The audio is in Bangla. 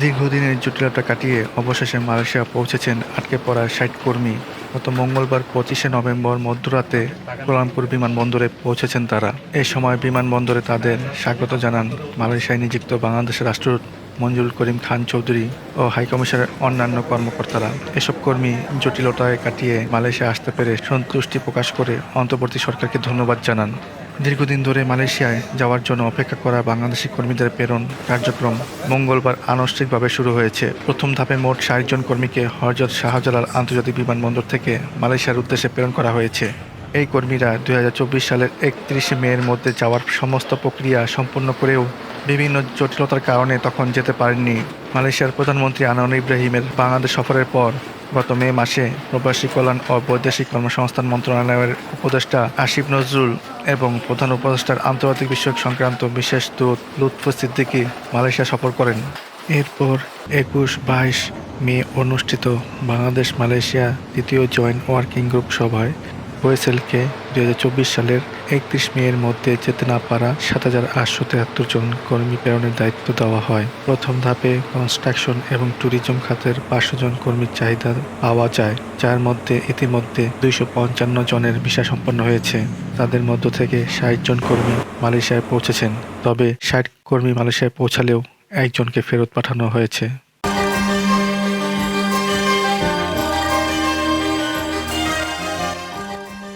দীর্ঘদিনের জটিলতা কাটিয়ে অবশেষে মালয়েশিয়া পৌঁছেছেন আটকে পড়া ষাট কর্মী। গত মঙ্গলবার পঁচিশে নভেম্বর মধ্যরাতে কোলামপুর বিমানবন্দরে পৌঁছেছেন তারা। এ সময় বিমানবন্দরে তাদের স্বাগত জানান মালয়েশিয়ায় নিযুক্ত বাংলাদেশের রাষ্ট্রদূত মঞ্জুরুল করিম খান চৌধুরী ও হাইকমিশনের অন্যান্য কর্মকর্তারা। এসব কর্মী জটিলতায় কাটিয়ে মালয়েশিয়া আসতে পেরে সন্তুষ্টি প্রকাশ করে অন্তর্বর্তী সরকারকে ধন্যবাদ জানান। দীর্ঘদিন ধরে মালয়েশিয়ায় যাওয়ার জন্য অপেক্ষা করা বাংলাদেশি কর্মীদের প্রেরণ কার্যক্রম মঙ্গলবার আনুষ্ঠানিকভাবে শুরু হয়েছে। প্রথম ধাপে মোট ষাট জন কর্মীকে হরজত শাহজালাল আন্তর্জাতিক বিমানবন্দর থেকে মালয়েশিয়ার উদ্দেশ্যে প্রেরণ করা হয়েছে। এই কর্মীরা দুই হাজার চব্বিশ সালের একত্রিশে মের মধ্যে যাওয়ার সমস্ত প্রক্রিয়া সম্পূর্ণ করেও বিভিন্ন জটিলতার কারণে তখন যেতে পারেননি। মালয়েশিয়ার প্রধানমন্ত্রী আনোয়ার ইব্রাহিমের বাংলাদেশ সফরের পর গত মে মাসে প্রবাসী কল্যাণ ও বৈদেশিক কর্মসংস্থান মন্ত্রণালয়ের উপদেষ্টা আসিফ নজরুল এবং প্রধান উপদেষ্টার আন্তর্জাতিক বিষয়ক সংক্রান্ত বিশেষ দূত লুৎফু সিদ্দিকি মালয়েশিয়া সফর করেন। এরপর একুশ বাইশ মে অনুষ্ঠিত বাংলাদেশ মালয়েশিয়া দ্বিতীয় জয়েন্ট ওয়ার্কিং গ্রুপ সভায় ওয়েসেলকে দুই সালের একত্রিশ মে এর মধ্যে যেতে না পারা সাত হাজার আটশো তেহাত্তর জন কর্মী প্রেরণের দায়িত্ব দেওয়া হয়। প্রথম ধাপে কনস্ট্রাকশন এবং ট্যুরিজম খাতের পাঁচশো জন কর্মীর চাহিদা পাওয়া যায়, যার মধ্যে ইতিমধ্যে দুইশো পঞ্চান্ন জনের ভিসা সম্পন্ন হয়েছে। তাদের মধ্য থেকে ষাট জন কর্মী মালয়েশিয়ায় পৌঁছেছেন, তবে ষাট কর্মী মালয়েশিয়ায় পৌঁছালেও একজনকে ফেরত পাঠানো হয়েছে।